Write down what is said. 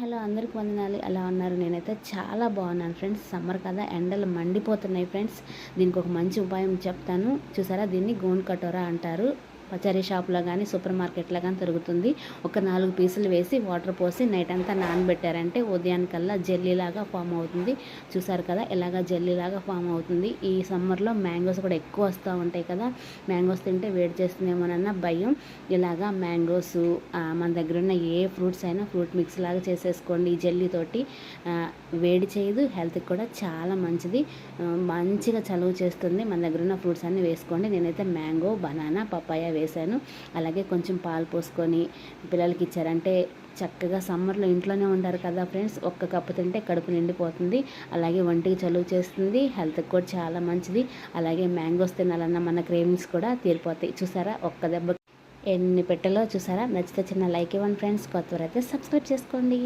Hello అందరికి వందనాలు ఎలా ఉన్నారు? నేనైతే చాలా బాగున్నాను ఫ్రెండ్స్. సమ్మర్ కదా ఎండలు మండిపోతున్నాయి ఫ్రెండ్స్. దీనికి ఒక మంచి ఉపాయం చెప్తాను. చూసారా? దీన్ని గోన్ కటోరా అంటారు. పచారీ షాప్లో కానీ సూపర్ మార్కెట్లో కానీ దొరుకుతుంది ఒక నాలుగు పీసులు వేసి వాటర్ పోసి నైట్ అంతా నానబెట్టారంటే ఉదయానికల్లా జెల్లీలాగా ఫామ్ అవుతుంది. చూసారు కదా ఇలాగా జెల్లీలాగా ఫామ్ అవుతుంది. ఈ సమ్మర్లో మ్యాంగోస్ కూడా ఎక్కువ వస్తూ ఉంటాయి కదా. మ్యాంగోస్ తింటే వేడి చేస్తుందేమోనన్న భయం. ఇలాగా మ్యాంగోస్ మన దగ్గర ఉన్న ఏ ఫ్రూట్స్ అయినా ఫ్రూట్ మిక్స్ లాగా చేసేసుకోండి ఈ జెల్లీతోటి వేడి చేయదు హెల్త్కి కూడా చాలా మంచిది. మంచిగా చలువ చేస్తుంది. మన దగ్గర ఉన్న ఫ్రూట్స్ అన్నీ వేసుకోండి. నేనైతే మ్యాంగో బనానా పపాయ వేశాను. అలాగే కొంచెం పాలు పోసుకొని పిల్లలకి ఇచ్చారంటే చక్కగా సమ్మర్లో ఇంట్లోనే ఉంటారు కదా ఫ్రెండ్స్. ఒక్క కప్పు తింటే కడుపు నిండిపోతుంది. అలాగే ఒంటికి చలువ చేస్తుంది. హెల్త్కి కూడా చాలా మంచిది. అలాగే మ్యాంగోస్ తినాలన్న మన క్రేవింగ్స్ కూడా తీరిపోతాయి. చూసారా? ఒక్క దెబ్బ ఎన్ని పెట్టలో చూసారా? నచ్చితే చిన్న లైక్ ఇవ్వండి ఫ్రెండ్స్. కొత్తవారైతే సబ్స్క్రైబ్ చేసుకోండి.